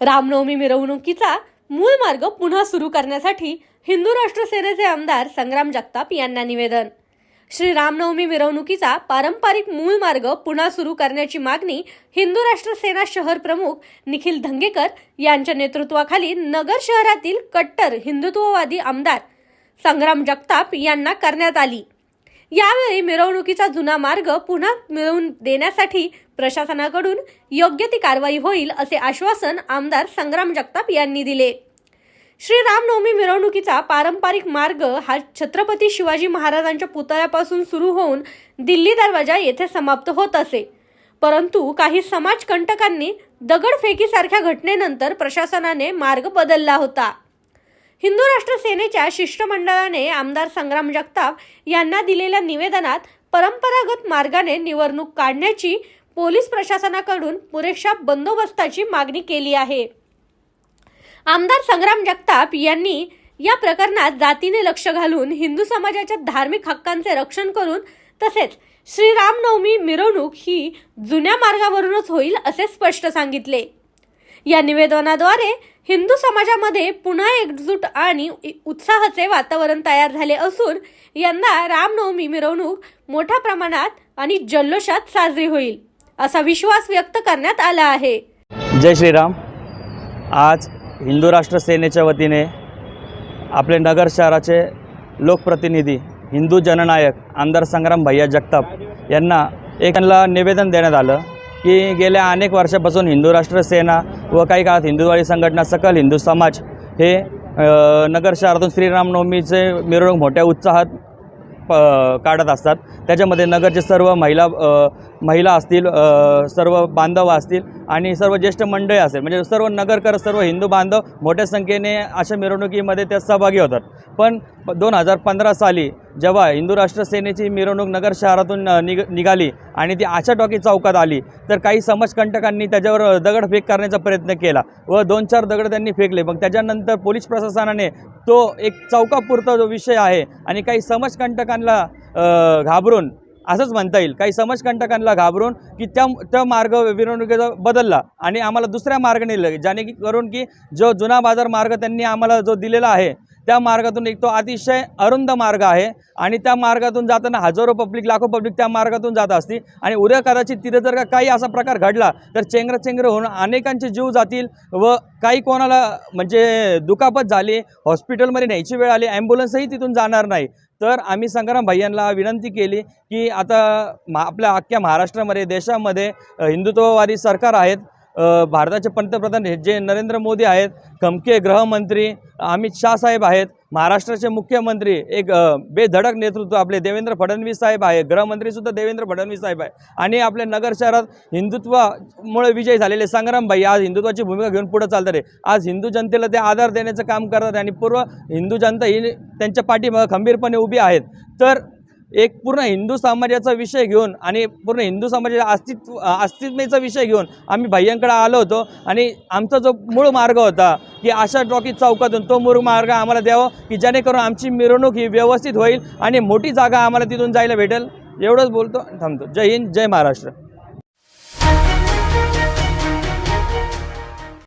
रामनवमी मिरवणुकीचा मूळ मार्ग पुन्हा सुरू करण्यासाठी हिंदू राष्ट्र सेनेचे आमदार संग्राम जगताप यांना निवेदन. श्री रामनवमी मिरवणुकीचा पारंपरिक मूळ मार्ग पुन्हा सुरू करण्याची मागणी हिंदू राष्ट्र सेना शहर प्रमुख निखिल धंगेकर यांच्या नेतृत्वाखाली नगर शहरातील कट्टर हिंदुत्ववादी आमदार संग्राम जगताप यांना करण्यात आली. यावेळी मिरवणुकीचा जुना मार्ग पुन्हा मिळवून देण्यासाठी प्रशासनाकडून योग्य ती कारवाई होईल असे आश्वासन आमदार संग्राम जगताप यांनी दिले. श्री रामनवमी मिरवणुकीचा पारंपरिक मार्ग हा छत्रपती शिवाजी महाराजांच्या पुतळ्यापासून सुरू होऊन दिल्ली दरवाजा येथे समाप्त होत असे. परंतु काही समाजकंटकांनी दगडफेकीसारख्या घटनेनंतर प्रशासनाने मार्ग बदलला होता. हिंदू राष्ट्र सेनेच्या शिष्टमंडळाने आमदार संग्राम जगताप यांना दिलेल्या निवेदनात परंपरागत मार्गाने निवडणूक काढण्याची पोलीस प्रशासनाकडून पुरेशा बंदोबस्ताची मागणी केली आहे. आमदार संग्राम जगताप यांनी या प्रकरणात जातीने लक्ष घालून हिंदू समाजाच्या धार्मिक हक्कांचे रक्षण करून तसेच श्रीरामनवमी मिरवणूक ही जुन्या मार्गावरूनच होईल असे स्पष्ट सांगितले. या निवेदनाद्वारे हिंदू समाजामध्ये पुन्हा एकजूट आणि उत्साहाचे वातावरण तयार झाले असून यंदा रामनवमी मिरवणूक मोठ्या प्रमाणात आणि जल्लोषात साजरी होईल असा विश्वास व्यक्त करण्यात आला आहे. जय श्रीराम. आज हिंदू राष्ट्र सेनेच्या वतीने आपले नगर शहराचे लोकप्रतिनिधी हिंदू जननायक आमदार संग्राम भैया जगताप यांना एकांना निवेदन देण्यात आलं. की गेल्या अनेक वर्षापासून हिंदू राष्ट्र सेना व काही काळात हिंदूवाळी संघटना सकल हिंदू समाज हे नगर शहरातून श्रीरामनवमीचे मिरवणूक मोठ्या उत्साहात प काढत असतात. त्याच्यामध्ये नगरचे सर्व महिला महिला असतील सर्व बांधव असतील आणि सर्व ज्येष्ठ मंडळी असेल. म्हणजे सर्व नगरकर सर्व हिंदू बांधव मोठ्या संख्येने अशा मिरवणुकीमध्ये त्या सहभागी होतात. पण दोन हजार पंधरा साली जेव्हा हिंदू राष्ट्र सेनेची मिरवणूक नगर शहरातून निग निघाली आणि ती आशा टॉकी चौकात आली तर काही समाजकंटकांनी त्याच्यावर दगडफेक करण्याचा प्रयत्न केला व दोन चार दगड त्यांनी फेकले. मग त्याच्यानंतर पोलीस प्रशासनाने तो एक चौकापुरता जो विषय आहे आणि काही समाजकंटकांना घाबरून असंच म्हणता येईल काही समाजकंटकांना घाबरून की त्या त्या मार्ग मिरवणुकीचा बदलला आणि आम्हाला दुसऱ्या मार्गाने नेलं ज्याने की करून की जो जुना बाजार मार्ग त्यांनी आम्हाला जो दिलेला आहे त्या मार्गातून एक तो अतिशय अरुंद मार्ग आहे आणि त्या मार्गातून जाताना हजारो पब्लिक लाखो पब्लिक त्या मार्गातून जात असते आणि उद्या कदाचित तिथे जर का काही असा प्रकार घडला तर चेंगराचेंगरं होऊन अनेकांचे जीव जातील व काही कोणाला म्हणजे दुखापत झाली हॉस्पिटलमध्ये न्यायची वेळ आली ॲम्ब्युलन्सही तिथून जाणार नाही. तर आम्ही संग्राम भैयांना विनंती केली की आता मा आपल्या अख्ख्या महाराष्ट्रामध्ये देशामध्ये हिंदुत्ववादी सरकार आहेत भारताचे पंतप्रधान हे जे नरेंद्र मोदी आहेत खमके गृहमंत्री अमित शाह साहेब आहेत महाराष्ट्राचे मुख्यमंत्री एक बेधडक नेतृत्व आपले देवेंद्र फडणवीस साहेब आहे गृहमंत्रीसुद्धा देवेंद्र फडणवीस साहेब आहे. आणि आपल्या नगर शहरात हिंदुत्वामुळे विजय झालेले संग्रामबाई आज हिंदुत्वाची भूमिका घेऊन पुढे चालतात आहे आज हिंदू जनतेला ते आधार देण्याचं काम करतात आणि पूर्व हिंदू जनता ही त्यांच्या पाठीमागं खंबीरपणे उभी आहेत. तर एक पूर्ण हिंदू समाजाचा विषय घेऊन आणि पूर्ण हिंदू समाजाच्या अस्तित्व अस्तित्वेचा विषय घेऊन आम्ही भैयांकडे आलो होतो आणि आमचा जो मूळ मार्ग होता की आशा टॉकी चौकातून तो मूळ मार्ग आम्हाला द्यावा की जेणेकरून आमची मिरवणूक ही व्यवस्थित होईल आणि मोठी जागा आम्हाला तिथून जायला भेटेल. एवढंच बोलतो थांबतो. जय हिंद जय महाराष्ट्र.